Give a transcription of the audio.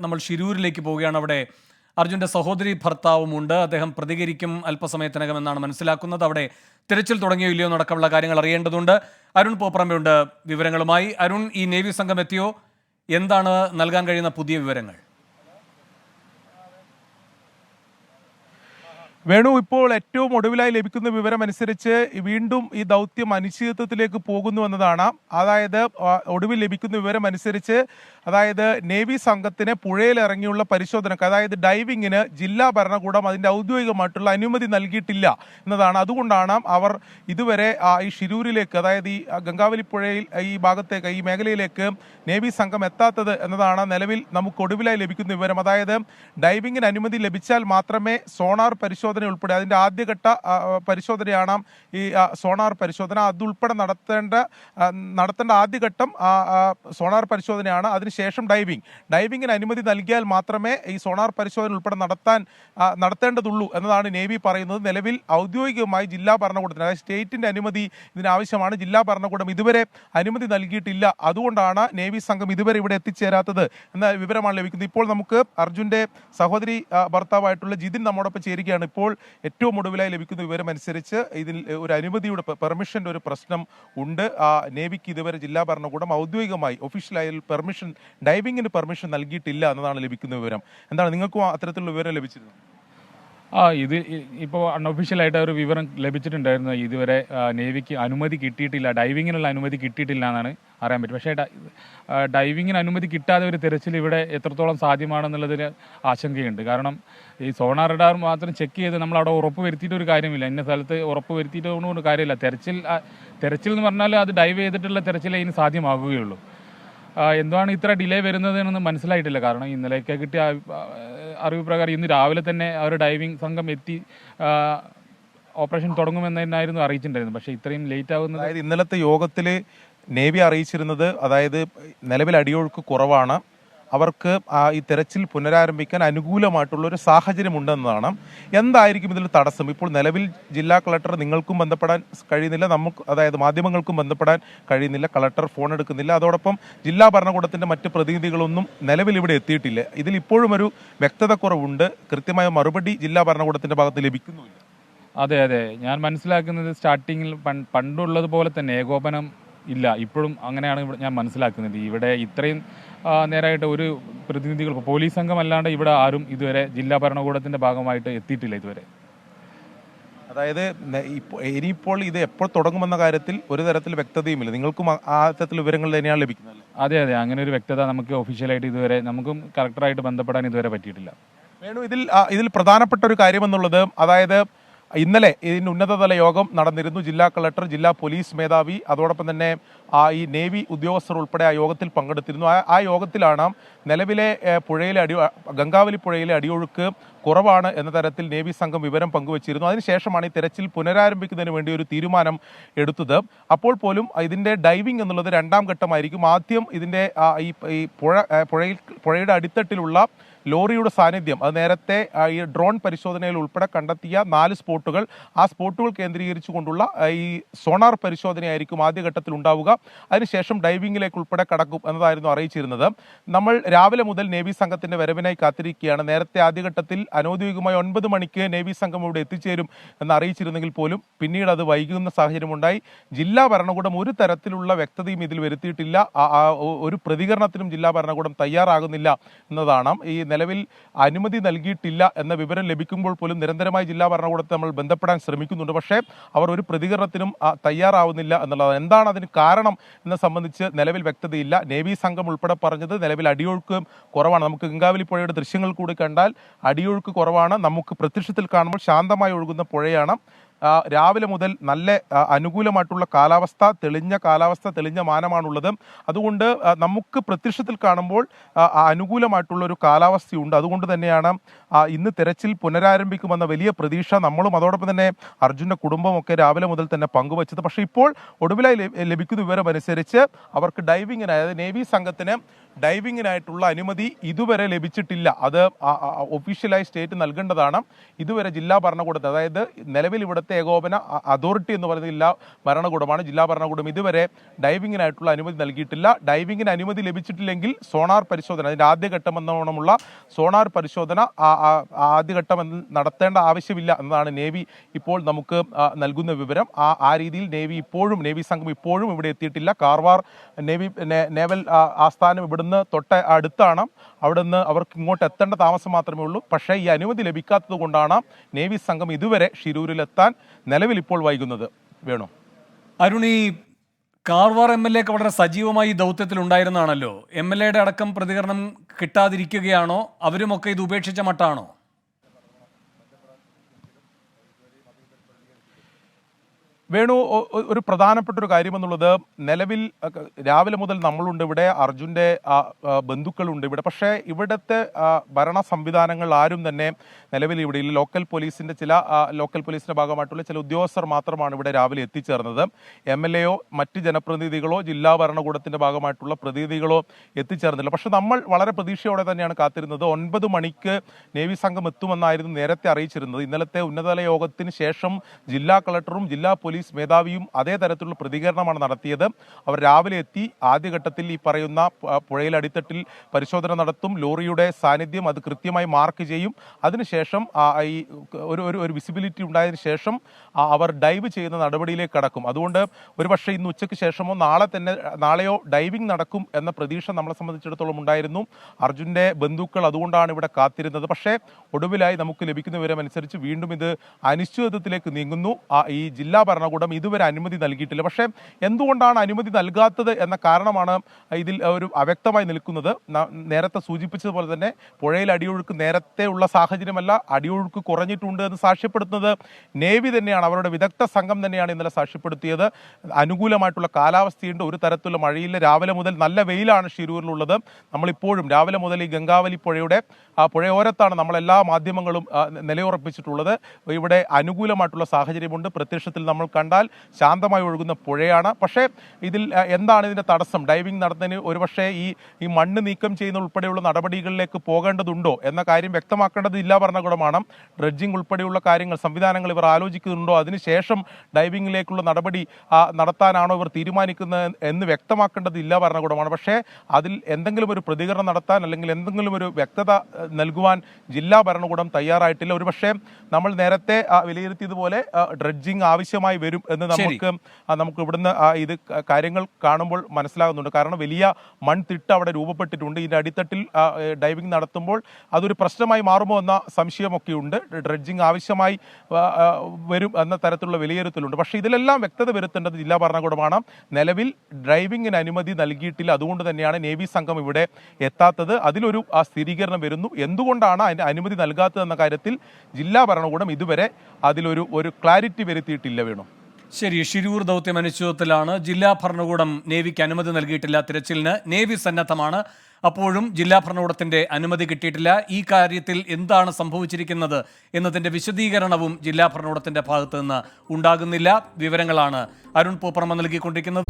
നമ്മൾ ഷിരൂരിലേക്ക് പോവുകയാണ്. അവിടെ അർജുന്റെ സഹോദരി ഭർത്താവുമുണ്ട്. അദ്ദേഹം പ്രതികരിക്കും അല്പസമയത്തിനകം എന്നാണ് മനസ്സിലാക്കുന്നത്. അവിടെ തിരച്ചിൽ തുടങ്ങിയോ ഇല്ലയോ എന്നടക്കമുള്ള കാര്യങ്ങൾ അറിയേണ്ടതുണ്ട്. അരുൺ പോപ്രമ്പയുണ്ട് വിവരങ്ങളുമായി. അരുൺ ഈ നേവി സംഘം എത്തിയോ? എന്താണ് നൽകാൻ കഴിയുന്ന പുതിയ വിവരങ്ങൾ? വേണു ഇപ്പോൾ ഏറ്റവും ഒടുവിലായി ലഭിക്കുന്ന വിവരമനുസരിച്ച് വീണ്ടും ഈ ദൗത്യം അനിശ്ചിതത്വത്തിലേക്ക് പോകുന്നു എന്നതാണ്. അതായത് ഒടുവിൽ ലഭിക്കുന്ന വിവരമനുസരിച്ച് അതായത് നേവി സംഘത്തിന് പുഴയിലിറങ്ങിയുള്ള പരിശോധനക്ക് അതായത് ഡൈവിങ്ങിന് ജില്ലാ ഭരണകൂടം അതിന്റെ ഔദ്യോഗികമായിട്ടുള്ള അനുമതി നൽകിയിട്ടില്ല എന്നതാണ്. അതുകൊണ്ടാണ് അവർ ഇതുവരെ ഈ ഷിരൂരിലേക്ക് അതായത് ഈ ഗംഗാവലി പുഴയിൽ ഈ ഭാഗത്തേക്ക് ഈ മേഖലയിലേക്ക് നേവി സംഘം എത്താത്തത് എന്നതാണ് നിലവിൽ നമുക്ക് ഒടുവിലായി ലഭിക്കുന്ന വിവരം. അതായത് ഡൈവിങ്ങിന് അനുമതി ലഭിച്ചാൽ മാത്രമേ സോണാർ പരിശോധന ഉൾപ്പെടെ അതിന്റെ ആദ്യഘട്ട പരിശോധനയാണ് ഈ സോണാർ പരിശോധന. അതുൾപ്പെടെ നടത്തേണ്ട നടത്തേണ്ട ആദ്യഘട്ടം സോണാർ പരിശോധനയാണ്. അതിനുശേഷം ഡൈവിംഗ്. ഡൈവിങ്ങിന് അനുമതി നൽകിയാൽ മാത്രമേ ഈ സോണാർ പരിശോധന ഉൾപ്പെടെ നടത്താൻ നടത്തേണ്ടതുള്ളൂ എന്നതാണ് നേവി പറയുന്നത്. നിലവിൽ ഔദ്യോഗികമായി ജില്ലാ ഭരണകൂടത്തിന് അതായത് സ്റ്റേറ്റിന്റെ അനുമതി ഇതിനാവശ്യമാണ്. ജില്ലാ ഭരണകൂടം ഇതുവരെ അനുമതി നൽകിയിട്ടില്ല. അതുകൊണ്ടാണ് നേവി സംഘം ഇതുവരെ ഇവിടെ എത്തിച്ചേരാത്തത് എന്ന വിവരമാണ് ലഭിക്കുന്നത്. ഇപ്പോൾ നമുക്ക് അർജുന്റെ സഹോദരി ഭർത്താവായിട്ടുള്ള ജിതിൻ നമ്മോടൊപ്പം ചേരുകയാണ്. ഇപ്പോൾ ഏറ്റവും ഒടുവിലായി ലഭിക്കുന്ന വിവരം അനുസരിച്ച് ഇതിൽ ഒരു അനുമതിയുടെ പെർമിഷന്റെ ഒരു പ്രശ്നം ഉണ്ട്. ആ, നേവിക്ക് ഇതുവരെ ജില്ലാ ഭരണകൂടം ഔദ്യോഗികമായി ഒഫീഷ്യലായി പെർമിഷൻ ഡൈവിങ്ങിന് പെർമിഷൻ നൽകിയിട്ടില്ല എന്നതാണ് ലഭിക്കുന്ന വിവരം. എന്താണ് നിങ്ങൾക്കും അത്തരത്തിലുള്ള വിവരം ലഭിച്ചിരുന്നത് ആ ഇത് ഇപ്പോൾ അൺഒഫീഷ്യലായിട്ട് ഒരു വിവരം ലഭിച്ചിട്ടുണ്ടായിരുന്നു. ഇതുവരെ നേവിക്ക് അനുമതി കിട്ടിയിട്ടില്ല ഡൈവിങ്ങിനുള്ള അനുമതി കിട്ടിയിട്ടില്ല എന്നാണ് അറിയാൻ പറ്റും. പക്ഷേ ഡൈവിങ്ങിന് അനുമതി കിട്ടാതെ ഒരു തിരച്ചിൽ ഇവിടെ എത്രത്തോളം സാധ്യമാണെന്നുള്ളതിന് ആശങ്കയുണ്ട്. കാരണം ഈ സോണാർ റഡാർ മാത്രം ചെക്ക് ചെയ്ത് നമ്മൾ അവിടെ ഉറപ്പ് വരുത്തിയിട്ട് ഒരു കാര്യമില്ല. ഇന്ന സ്ഥലത്ത് ഉറപ്പ് വരുത്തിയിട്ടൊന്നും കാര്യമില്ല. തെരച്ചിൽ തിരച്ചിൽ എന്ന് പറഞ്ഞാൽ അത് ഡൈവ് ചെയ്തിട്ടുള്ള തെരച്ചിലേ ഇനി സാധ്യമാകുകയുള്ളൂ എന്താണ് ഇത്ര ഡിലേ വരുന്നത് എന്നൊന്നും മനസ്സിലായിട്ടില്ല. കാരണം ഇന്നലെയൊക്കെ കിട്ടിയ അറിവ് പ്രകാരം ഇന്ന് രാവിലെ തന്നെ അവർ ഡൈവിംഗ് സംഘം എത്തി ഓപ്പറേഷൻ ഓപ്പറേഷൻ തുടങ്ങുമെന്നായിരുന്നു അറിയിച്ചിട്ടുണ്ടായിരുന്നു പക്ഷേ ഇത്രയും ലേറ്റ് ആകുന്നത് ഇന്നലത്തെ യോഗത്തിൽ നേവി അറിയിച്ചിരുന്നത് അതായത് നിലവിൽ അടിയൊഴുക്ക് കുറവാണ്. അവർക്ക് ഈ തെരച്ചിൽ പുനരാരംഭിക്കാൻ അനുകൂലമായിട്ടുള്ള ഒരു സാഹചര്യം ഉണ്ടെന്നതാണ് എന്തായിരിക്കും ഇതിൽ തടസ്സം? ഇപ്പോൾ നിലവിൽ ജില്ലാ കളക്ടർ നിങ്ങൾക്കും ബന്ധപ്പെടാൻ കഴിയുന്നില്ല. നമുക്ക് അതായത് മാധ്യമങ്ങൾക്കും ബന്ധപ്പെടാൻ കഴിയുന്നില്ല. കളക്ടർ ഫോൺ എടുക്കുന്നില്ല. അതോടൊപ്പം ജില്ലാ ഭരണകൂടത്തിന്റെ മറ്റ് പ്രതിനിധികളൊന്നും നിലവിൽ ഇവിടെ എത്തിയിട്ടില്ല. ഇതിൽ ഇപ്പോഴും ഒരു വ്യക്തത കുറവുണ്ട്. കൃത്യമായ മറുപടി ജില്ലാ ഭരണകൂടത്തിന്റെ ഭാഗത്ത് ലഭിക്കുന്നുമില്ല. അതെ അതെ. ഞാൻ മനസ്സിലാക്കുന്നത് സ്റ്റാർട്ടിങ്ങിൽ പണ്ടുള്ളതുപോലെ പണ്ടുള്ളത് പോലെ തന്നെ ഏകോപനം ഇല്ല. ഇപ്പോഴും അങ്ങനെയാണ് ഇവിടെ ഞാൻ മനസ്സിലാക്കുന്നത്. ഇവിടെ ഇത്രയും നേരമായിട്ട് ഒരു പ്രതിനിധികൾ പോലീസ് സംഘം അല്ലാണ്ട് ഇവിടെ ആരും ഇതുവരെ ജില്ലാ ഭരണകൂടത്തിന്റെ ഭാഗമായിട്ട് എത്തിയിട്ടില്ല ഇതുവരെ. അതായത് ഇപ്പോൾ ഇനിയിപ്പോൾ ഇത് എപ്പോൾ തുടങ്ങുമെന്ന കാര്യത്തിൽ ഒരു തരത്തിൽ വ്യക്തതയുമില്ല. നിങ്ങൾക്കും ആ- ആ തരത്തിൽ വിവരങ്ങൾ തന്നെയാണ് ലഭിക്കുന്നത് അതെ അതെ. അങ്ങനെ ഒരു വ്യക്തത നമുക്ക് ഒഫീഷ്യലായിട്ട് ഇതുവരെ നമുക്കും കറക്റ്ററായിട്ട് ബന്ധപ്പെടാൻ ഇതുവരെ പറ്റിയിട്ടില്ല. വേണു ഇതിൽ ഇതിൽ പ്രധാനപ്പെട്ട ഒരു കാര്യമെന്നുള്ളത് അതായത് ഇന്നലെ ഇതിന് ഉന്നതതല യോഗം നടന്നിരുന്നു. ജില്ലാ കളക്ടർ ജില്ലാ പോലീസ് മേധാവി അതോടൊപ്പം തന്നെ ആ ഈ നേവി ഉദ്യോഗസ്ഥർ ഉൾപ്പെടെ ആ യോഗത്തിൽ പങ്കെടുത്തിരുന്നു. ആ- യോഗത്തിലാണ് നിലവിലെ പുഴയിലെ അടി ഗംഗാവലി പുഴയിലെ അടിയൊഴുക്ക് കുറവാണ് എന്ന തരത്തിൽ നേവി സംഘം വിവരം പങ്കുവച്ചിരുന്നു. അതിനുശേഷമാണ് ഈ തെരച്ചിൽ പുനരാരംഭിക്കുന്നതിന് വേണ്ടി ഒരു തീരുമാനം എടുത്തത്. അപ്പോൾ പോലും ഇതിന്റെ ഡൈവിംഗ് എന്നുള്ളത് രണ്ടാം ഘട്ടമായിരിക്കും. ആദ്യം ഇതിന്റെ ഈ പുഴ പുഴയിൽ പുഴയുടെ അടിത്തട്ടിലുള്ള ലോറിയുടെ സാന്നിധ്യം അത് നേരത്തെ ഈ ഡ്രോൺ പരിശോധനയിൽ ഉൾപ്പെടെ കണ്ടെത്തിയ നാല് സ്പോട്ടുകൾ ആ സ്പോട്ടുകൾ കേന്ദ്രീകരിച്ചുകൊണ്ടുള്ള ഈ സോണാർ പരിശോധനയായിരിക്കും ആദ്യഘട്ടത്തിൽ ഉണ്ടാവുക. അതിനുശേഷം ഡൈവിംഗിലേക്ക് ഉൾപ്പെടെ കടക്കും എന്നതായിരുന്നു അറിയിച്ചിരുന്നത്. നമ്മൾ രാവിലെ മുതൽ നേവി സംഘത്തിന്റെ വരവിനായി കാത്തിരിക്കുകയാണ്. നേരത്തെ ആദ്യഘട്ടത്തിൽ അനൌദ്യോഗികമായി ഒൻപത് മണിക്ക് നേവി സംഘം ഇവിടെ എത്തിച്ചേരും എന്ന് അറിയിച്ചിരുന്നെങ്കിൽ പോലും പിന്നീട് അത് വൈകുന്ന സാഹചര്യമുണ്ടായി. ജില്ലാ ഭരണകൂടം ഒരു തരത്തിലുള്ള വ്യക്തതയും ഇതിൽ വരുത്തിയിട്ടില്ല. ഒരു പ്രതികരണത്തിനും ജില്ലാ ഭരണകൂടം തയ്യാറാകുന്നില്ല എന്നതാണ് ഈ നിലവിൽ അനുമതി നൽകിയിട്ടില്ല എന്ന വിവരം ലഭിക്കുമ്പോൾ പോലും നിരന്തരമായി ജില്ലാ ഭരണകൂടത്തെ നമ്മൾ ബന്ധപ്പെടാൻ ശ്രമിക്കുന്നുണ്ട്. പക്ഷേ അവർ ഒരു പ്രതികരണത്തിനും തയ്യാറാവുന്നില്ല എന്നുള്ളതാണ്. എന്താണ് അതിന് കാരണം എന്നെ സംബന്ധിച്ച് നിലവിൽ വ്യക്തതയില്ല. നേവി സംഘം ഉൾപ്പെടെ പറഞ്ഞത് നിലവിൽ അടിയൊഴുക്ക് കുറവാണ്. നമുക്ക് ഗംഗാവലി പുഴയുടെ ദൃശ്യങ്ങൾ കൂടി കണ്ടാൽ അടിയൊഴുക്ക് കുറവാണ്. നമുക്ക് പ്രത്യക്ഷത്തിൽ കാണുമ്പോൾ ശാന്തമായി ഒഴുകുന്ന പുഴയാണ്. രാവിലെ മുതൽ നല്ല അനുകൂലമായിട്ടുള്ള കാലാവസ്ഥ തെളിഞ്ഞ കാലാവസ്ഥ തെളിഞ്ഞ മാനമാണുള്ളത്. അതുകൊണ്ട് നമുക്ക് പ്രത്യക്ഷത്തിൽ കാണുമ്പോൾ അനുകൂലമായിട്ടുള്ള ഒരു കാലാവസ്ഥയുണ്ട്. അതുകൊണ്ട് തന്നെയാണ് ഇന്ന് തിരച്ചിൽ പുനരാരംഭിക്കുമെന്ന വലിയ പ്രതീക്ഷ നമ്മളും അതോടൊപ്പം തന്നെ അർജുന്റെ കുടുംബമൊക്കെ രാവിലെ മുതൽ തന്നെ പങ്കുവച്ചത്. പക്ഷേ ഇപ്പോൾ ഒടുവിലായി ലഭ- ലഭിക്കുന്ന വിവരം അനുസരിച്ച് അവർക്ക് ഡൈവിങ്ങിന് അതായത് നേവി സംഘത്തിന് ഡൈവിങ്ങിനായിട്ടുള്ള അനുമതി ഇതുവരെ ലഭിച്ചിട്ടില്ല. അത് ഒഫീഷ്യലായി സ്റ്റേറ്റ് നൽകേണ്ടതാണ്. ഇതുവരെ ജില്ലാ ഭരണകൂടത്തെ അതായത് നിലവിൽ ഇവിടുത്തെ ഏകോപന അതോറിറ്റി എന്ന് പറയുന്നത് ജില്ലാ ഭരണകൂടമാണ്. ജില്ലാ ഭരണകൂടം ഇതുവരെ ഡൈവിങ്ങിനായിട്ടുള്ള അനുമതി നൽകിയിട്ടില്ല. ഡൈവിങ്ങിന് അനുമതി ലഭിച്ചിട്ടില്ലെങ്കിൽ സോണാർ പരിശോധന അതിന്റെ ആദ്യഘട്ടം എന്നോണമുള്ള സോണാർ പരിശോധന ആദ്യഘട്ടം നടത്തേണ്ട ആവശ്യമില്ല എന്നതാണ് നേവി ഇപ്പോൾ നമുക്ക് നൽകുന്ന വിവരം. ആ ആ രീതിയിൽ നേവി ഇപ്പോഴും നേവി സംഘം ഇപ്പോഴും ഇവിടെ എത്തിയിട്ടില്ല. കാർവാർ നേവി നേവൽ ആസ്ഥാനം ഇവിടുന്ന് തൊട്ട അടുത്താണ്. അവിടുന്ന് അവർക്ക് ഇങ്ങോട്ട് എത്തേണ്ട താമസം മാത്രമേ ഉള്ളൂ. പക്ഷേ ഈ അനുമതി ലഭിക്കാത്തത് കൊണ്ടാണ് നേവി സംഘം ഇതുവരെ ഷിരൂരിലെത്താൻ നിലവിൽ ഇപ്പോൾ വൈകുന്നത് വേണോ? അരുൺ ഈ കാർവാർ എം എൽ എ വളരെ സജീവമായി ദൗത്യത്തിൽ ഉണ്ടായിരുന്നാണല്ലോ. എം എൽ എയുടെ അടക്കം പ്രതികരണം കിട്ടാതിരിക്കുകയാണോ? അവരുമൊക്കെ ഇത് ഉപേക്ഷിച്ച മട്ടാണോ? വേണു ഒരു പ്രധാനപ്പെട്ട ഒരു കാര്യമെന്നുള്ളത് നിലവിൽ രാവിലെ മുതൽ നമ്മളുണ്ട് ഇവിടെ അർജുന്റെ ബന്ധുക്കളുണ്ട് ഇവിടെ. പക്ഷേ ഇവിടുത്തെ ഭരണ സംവിധാനങ്ങൾ ആരും തന്നെ നിലവിൽ ഇവിടെ ഇല്ല. ലോക്കൽ പോലീസിന്റെ ചില ലോക്കൽ പോലീസിന്റെ ഭാഗമായിട്ടുള്ള ചില ഉദ്യോഗസ്ഥർ മാത്രമാണ് ഇവിടെ രാവിലെ എത്തിച്ചേർന്നത്. എം എൽ എയോ മറ്റ് ജനപ്രതിനിധികളോ ജില്ലാ ഭരണകൂടത്തിന്റെ ഭാഗമായിട്ടുള്ള പ്രതിനിധികളോ എത്തിച്ചേർന്നില്ല. പക്ഷേ നമ്മൾ വളരെ പ്രതീക്ഷയോടെ തന്നെയാണ് കാത്തിരുന്നത്. ഒൻപത് മണിക്ക് നേവി സംഘം എത്തുമെന്നായിരുന്നു നേരത്തെ അറിയിച്ചിരുന്നത്. ഇന്നലത്തെ ഉന്നതതല യോഗത്തിന് ശേഷം ജില്ലാ കളക്ടറും ജില്ലാ പോലീസ് മേധാവിയും അതേ തരത്തിലുള്ള പ്രതികരണമാണ് നടത്തിയത്. അവർ രാവിലെ എത്തി ആദ്യഘട്ടത്തിൽ ഈ പറയുന്ന പുഴയിൽ അടിത്തട്ടിൽ പരിശോധന നടത്തും ലോറിയുടെ സാന്നിധ്യം അത് കൃത്യമായി മാർക്ക് ചെയ്യും. അതിനുശേഷം ഈ ഒരു ഒരു വിസിബിലിറ്റി ഉണ്ടായതിനു ശേഷം അവർ ഡൈവ് ചെയ്യുന്ന നടപടിയിലേക്ക് കടക്കും. അതുകൊണ്ട് ഒരുപക്ഷെ ഇന്ന് ഉച്ചയ്ക്ക് ശേഷമോ നാളെ തന്നെ നാളെയോ ഡൈവിംഗ് നടക്കും എന്ന പ്രതീക്ഷ നമ്മളെ സംബന്ധിച്ചിടത്തോളം ഉണ്ടായിരുന്നു. അർജുന്റെ ബന്ധുക്കൾ അതുകൊണ്ടാണ് ഇവിടെ കാത്തിരുന്നത്. പക്ഷേ ഒടുവിലായി നമുക്ക് ലഭിക്കുന്ന വിവരം അനുസരിച്ച് വീണ്ടും ഇത് അനിശ്ചിതത്വത്തിലേക്ക് നീങ്ങുന്നു. ഈ ജില്ലാ ഭരണകൂടം ഇതുവരെ അനുമതി നൽകിയിട്ടില്ല. പക്ഷേ എന്തുകൊണ്ടാണ് അനുമതി നൽകാത്തത് എന്ന കാരണമാണ് ഇതിൽ ഒരു അവ്യക്തമായി നിൽക്കുന്നത്. നേരത്തെ സൂചിപ്പിച്ചതുപോലെ തന്നെ പുഴയിൽ അടിയൊഴുക്ക് നേരത്തെ ഉള്ള സാഹചര്യമല്ല അടിയൊഴുക്ക് കുറഞ്ഞിട്ടുണ്ട് എന്ന് സാക്ഷ്യപ്പെടുത്തുന്നത് നേവി തന്നെയാണ്. അവരുടെ വിദഗ്ധ സംഘം തന്നെയാണ് ഇന്നലെ സാക്ഷ്യപ്പെടുത്തിയത്. അനുകൂലമായിട്ടുള്ള കാലാവസ്ഥയുണ്ട്. ഒരു തരത്തിലുള്ള മഴയില്ല. രാവിലെ മുതൽ നല്ല വെയിലാണ് ഷിരൂരിലുള്ളത്. നമ്മളിപ്പോഴും രാവിലെ മുതൽ ഈ ഗംഗാവലി പുഴയുടെ ആ പുഴയോരത്താണ് നമ്മളെല്ലാ മാധ്യമങ്ങളും നിലയുറപ്പിച്ചിട്ടുള്ളത്. ഇവിടെ അനുകൂലമായിട്ടുള്ള സാഹചര്യമുണ്ട്. പ്രത്യക്ഷത്തിൽ നമ്മൾ കണ്ടാൽ ശാന്തമായി ഒഴുകുന്ന പുഴയാണ്. പക്ഷേ ഇതിൽ എന്താണ് ഇതിന്റെ തടസ്സം? ഡൈവിംഗ് നടത്തുന്നതിന് ഒരുപക്ഷേ ഈ ഈ മണ്ണ് നീക്കം ചെയ്യുന്ന ഉൾപ്പെടെയുള്ള നടപടികളിലേക്ക് പോകേണ്ടതുണ്ടോ എന്ന കാര്യം വ്യക്തമാക്കേണ്ടത് ജില്ലാ ഭരണകൂടമാണ്. ഡ്രഡ്ജിംഗ് ഉൾപ്പെടെയുള്ള കാര്യങ്ങൾ സംവിധാനങ്ങൾ ഇവർ ആലോചിക്കുന്നുണ്ടോ? അതിനുശേഷം ഡൈവിംഗിലേക്കുള്ള നടപടി നടത്താനാണോ ഇവർ തീരുമാനിക്കുന്നത് എന്ന് വ്യക്തമാക്കേണ്ടത് ജില്ലാ ഭരണകൂടമാണ്. പക്ഷേ അതിൽ എന്തെങ്കിലും ഒരു പ്രതികരണം നടത്താൻ അല്ലെങ്കിൽ എന്തെങ്കിലും ഒരു വ്യക്തത നൽകുവാൻ ജില്ലാ ഭരണകൂടം തയ്യാറായിട്ടില്ല. ഒരുപക്ഷേ നമ്മൾ നേരത്തെ വിലയിരുത്തിയതുപോലെ ഡ്രഡ്ജിംഗ് ആവശ്യമായി വരും എന്ന് നമുക്ക് നമുക്ക് ഇവിടുന്ന് ഇത് കാര്യങ്ങൾ കാണുമ്പോൾ മനസ്സിലാകുന്നുണ്ട്. കാരണം വലിയ മൺതിട്ട് അവിടെ രൂപപ്പെട്ടിട്ടുണ്ട്. ഇതിന്റെ അടിത്തട്ടിൽ ഡൈവിംഗ് നടത്തുമ്പോൾ അതൊരു പ്രശ്നമായി മാറുമോ എന്ന സംശയമൊക്കെ ഉണ്ട് ഡ്രഡ്ജിങ് ആവശ്യമായി വരും എന്ന തരത്തിലുള്ള വിലയിരുത്തലുണ്ട്. പക്ഷേ ഇതിലെല്ലാം വ്യക്തത വരുത്തേണ്ടത് ജില്ലാ ഭരണകൂടമാണ്. നിലവിൽ ഡ്രൈവിംഗിന് അനുമതി നൽകിയിട്ടില്ല. അതുകൊണ്ട് തന്നെയാണ് നേവി സംഘം ഇവിടെ എത്താത്തത്. അതിലൊരു ആ സ്ഥിരീകരണം വരുന്നു. എന്തുകൊണ്ടാണ് അതിന് അനുമതി നൽകാത്തതെന്ന കാര്യത്തിൽ ജില്ലാ ഭരണകൂടം ഇതുവരെ അതിലൊരു ഒരു ക്ലാരിറ്റി വരുത്തിയിട്ടില്ല വേണു. ശരി ഷിരൂർ ദൗത്യം അനിശ്ചിതത്വത്തിലാണ് ജില്ലാ ഭരണകൂടം നേവിക്ക് അനുമതി നൽകിയിട്ടില്ല. തിരച്ചിലിന് നേവി സന്നദ്ധമാണ്. അപ്പോഴും ജില്ലാ ഭരണകൂടത്തിന്റെ അനുമതി കിട്ടിയിട്ടില്ല. ഈ കാര്യത്തിൽ എന്താണ് സംഭവിച്ചിരിക്കുന്നത് എന്നതിന്റെ വിശദീകരണവും ജില്ലാ ഭരണകൂടത്തിന്റെ ഭാഗത്തു നിന്ന് ഉണ്ടാകുന്നില്ല. വിവരങ്ങളാണ് അരുൺ പൂപ്പറമ്പ നൽകിക്കൊണ്ടിരിക്കുന്നത്.